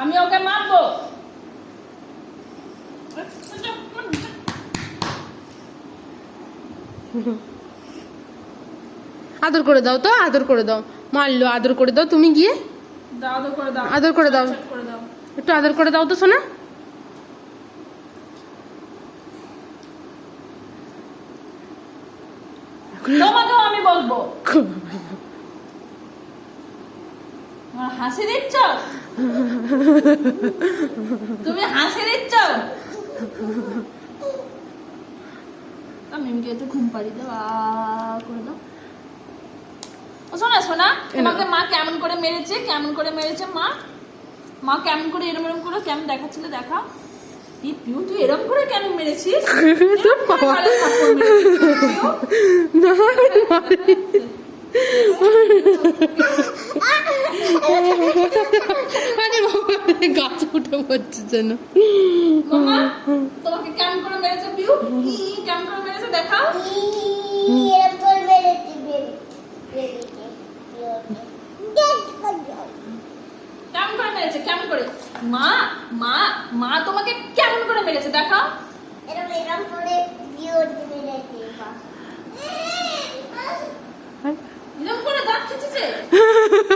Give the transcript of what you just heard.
আমি ওকে মারবো। আদর করে দাও তো আদর করে দাও। মারলো আদর করে দাও। তুমি গিয়ে আদর করে দাও। একটু আদর করে দাও তো শোনা তোমাকেও আমি বলব। হাসি দিচ্ছ? তুমি হাসি দিচ্ছ মিমকে একটু ঘুম পাড়ি দাও করে দাও ও শোনা শোনা তোমাকে মা কেমন করে মেরেছে কেমন করে মেরেছে মা মা কেমন করে এরম এরম করে কেমন দেখাচ্ছিল দেখা পিউ তুই এরম করে কেন মেরেছিস এরম গাছ উঠে পড়ছে যেন তোমাকে ক্যান করে মেরেছে করে মেরেছে দেখাও কেমন কেমন করে মা মা মা তোমাকে কেমন করে মেরেছে দেখাও করে করে